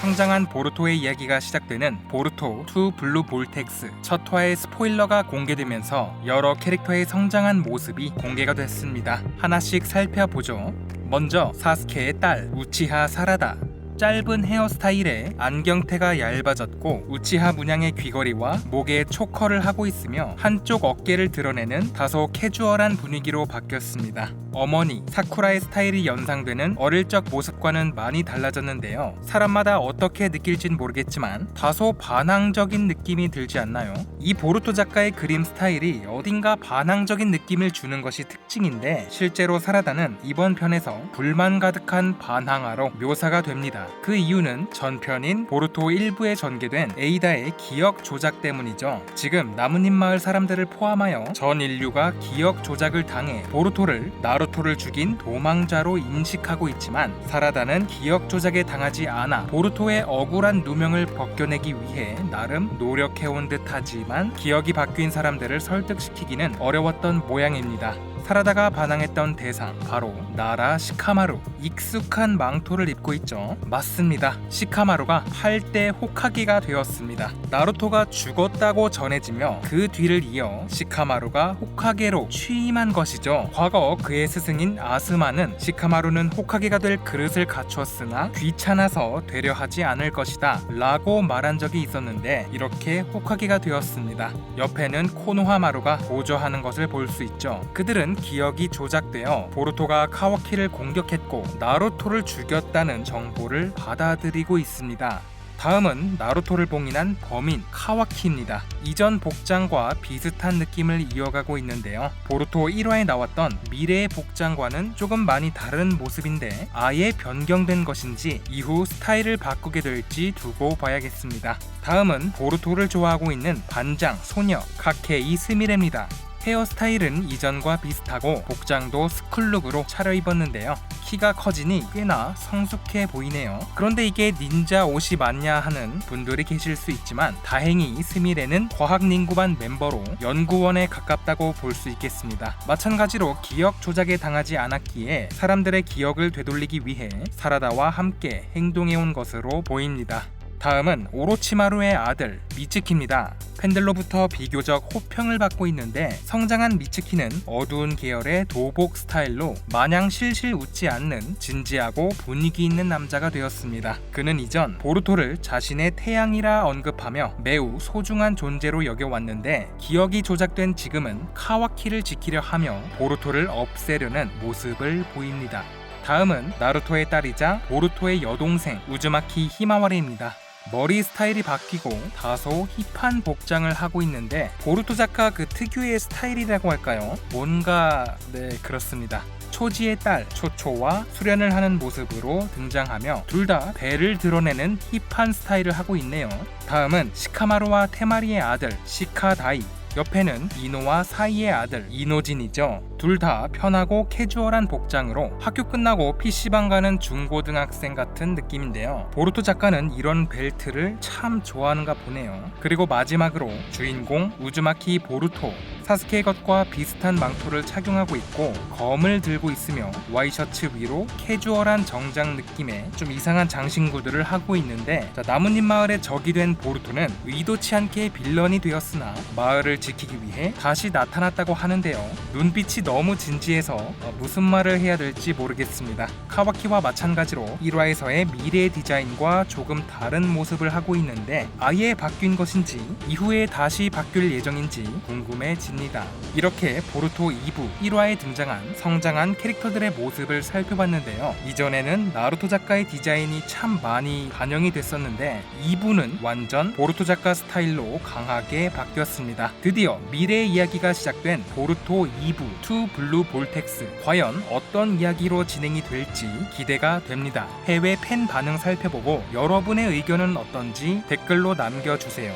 성장한 보루토의 이야기가 시작되는 보루토 2 블루 볼텍스 첫 화의 스포일러가 공개되면서 여러 캐릭터의 성장한 모습이 공개가 됐습니다. 하나씩 살펴보죠. 먼저 사스케의 딸 우치하 사라다 짧은 헤어스타일에 안경테가 얇아졌고 우치하 문양의 귀걸이와 목에 초커를 하고 있으며 한쪽 어깨를 드러내는 다소 캐주얼한 분위기로 바뀌었습니다. 어머니 사쿠라의 스타일이 연상되는 어릴 적 모습과는 많이 달라졌는데요. 사람마다 어떻게 느낄진 모르겠지만 다소 반항적인 느낌이 들지 않나요? 이 보루토 작가의 그림 스타일이 어딘가 반항적인 느낌을 주는 것이 특징인데 실제로 사라다는 이번 편에서 불만 가득한 반항아로 묘사가 됩니다. 그 이유는 전편인 보루토 1부에 전개된 에이다의 기억 조작 때문이죠. 지금 나뭇잎 마을 사람들을 포함하여 전 인류가 기억 조작을 당해 보루토를 나루토를 죽인 도망자로 인식하고 있지만 사라다는 기억 조작에 당하지 않아 보루토의 억울한 누명을 벗겨내기 위해 나름 노력해온 듯하지만 기억이 바뀐 사람들을 설득시키기는 어려웠던 모양입니다. 사라다가 반항했던 대상 바로 나라 시카마루. 익숙한 망토를 입고 있죠. 맞습니다. 시카마루가 8대 호카게가 되었습니다. 나루토가 죽었다고 전해지며 그 뒤를 이어 시카마루가 호카게로 취임한 것이죠. 과거 그의 스승인 아스마는 시카마루는 호카게가 될 그릇을 갖추었으나 귀찮아서 되려 하지 않을 것이다 라고 말한 적이 있었는데 이렇게 호카게가 되었습니다. 옆에는 코노하마루가 보조하는 것을 볼 수 있죠. 그들은 기억이 조작되어 보루토가 카와키를 공격했고 나루토를 죽였다는 정보를 받아들이고 있습니다. 다음은 나루토를 봉인한 범인 카와키입니다. 이전 복장과 비슷한 느낌을 이어가고 있는데요. 보루토 1화에 나왔던 미래의 복장과는 조금 많이 다른 모습인데 아예 변경된 것인지 이후 스타일을 바꾸게 될지 두고 봐야겠습니다. 다음은 보루토를 좋아하고 있는 반장 소녀 카케 이 스미레입니다. 헤어스타일은 이전과 비슷하고 복장도 스쿨룩으로 차려입었는데요. 키가 커지니 꽤나 성숙해 보이네요. 그런데 이게 닌자 옷이 맞냐 하는 분들이 계실 수 있지만 다행히 스미레는 과학닝구반 멤버로 연구원에 가깝다고 볼 수 있겠습니다. 마찬가지로 기억 조작에 당하지 않았기에 사람들의 기억을 되돌리기 위해 사라다와 함께 행동해온 것으로 보입니다. 다음은 오로치마루의 아들 미츠키입니다. 팬들로부터 비교적 호평을 받고 있는데 성장한 미츠키는 어두운 계열의 도복 스타일로 마냥 실실 웃지 않는 진지하고 분위기 있는 남자가 되었습니다. 그는 이전 보루토를 자신의 태양이라 언급하며 매우 소중한 존재로 여겨왔는데 기억이 조작된 지금은 카와키를 지키려 하며 보루토를 없애려는 모습을 보입니다. 다음은 나루토의 딸이자 보루토의 여동생 우즈마키 히마와리입니다. 머리 스타일이 바뀌고 다소 힙한 복장을 하고 있는데 보루토 작가 그 특유의 스타일이라고 할까요? 뭔가 네 그렇습니다. 초지의 딸 초초와 수련을 하는 모습으로 등장하며 둘 다 배를 드러내는 힙한 스타일을 하고 있네요. 다음은 시카마루와 테마리의 아들 시카다이 옆에는 이노와 사이의 아들 이노진이죠. 둘 다 편하고 캐주얼한 복장으로 학교 끝나고 PC방 가는 중고등학생 같은 느낌인데요. 보루토 작가는 이런 벨트를 참 좋아하는가 보네요. 그리고 마지막으로 주인공 우즈마키 보루토 사스케의 것과 비슷한 망토를 착용하고 있고 검을 들고 있으며 와이셔츠 위로 캐주얼한 정장 느낌의 좀 이상한 장신구들을 하고 있는데 자, 나뭇잎 마을의 적이 된 보루토는 의도치 않게 빌런이 되었으나 마을을 지키기 위해 다시 나타났다고 하는데요. 눈빛이 너무 진지해서 어, 무슨 말을 해야 될지 모르겠습니다. 카와키와 마찬가지로 1화에서의 미래 디자인과 조금 다른 모습을 하고 있는데 아예 바뀐 것인지 이후에 다시 바뀔 예정인지 궁금해집니다. 이렇게 보루토 2부 1화에 등장한 성장한 캐릭터들의 모습을 살펴봤는데요. 이전에는 나루토 작가의 디자인이 참 많이 반영이 됐었는데 2부는 완전 보루토 작가 스타일로 강하게 바뀌었습니다. 드디어 미래의 이야기가 시작된 보루토 2부 2 블루 볼텍스 과연 어떤 이야기로 진행이 될지 기대가 됩니다. 해외 팬 반응 살펴보고 여러분의 의견은 어떤지 댓글로 남겨주세요.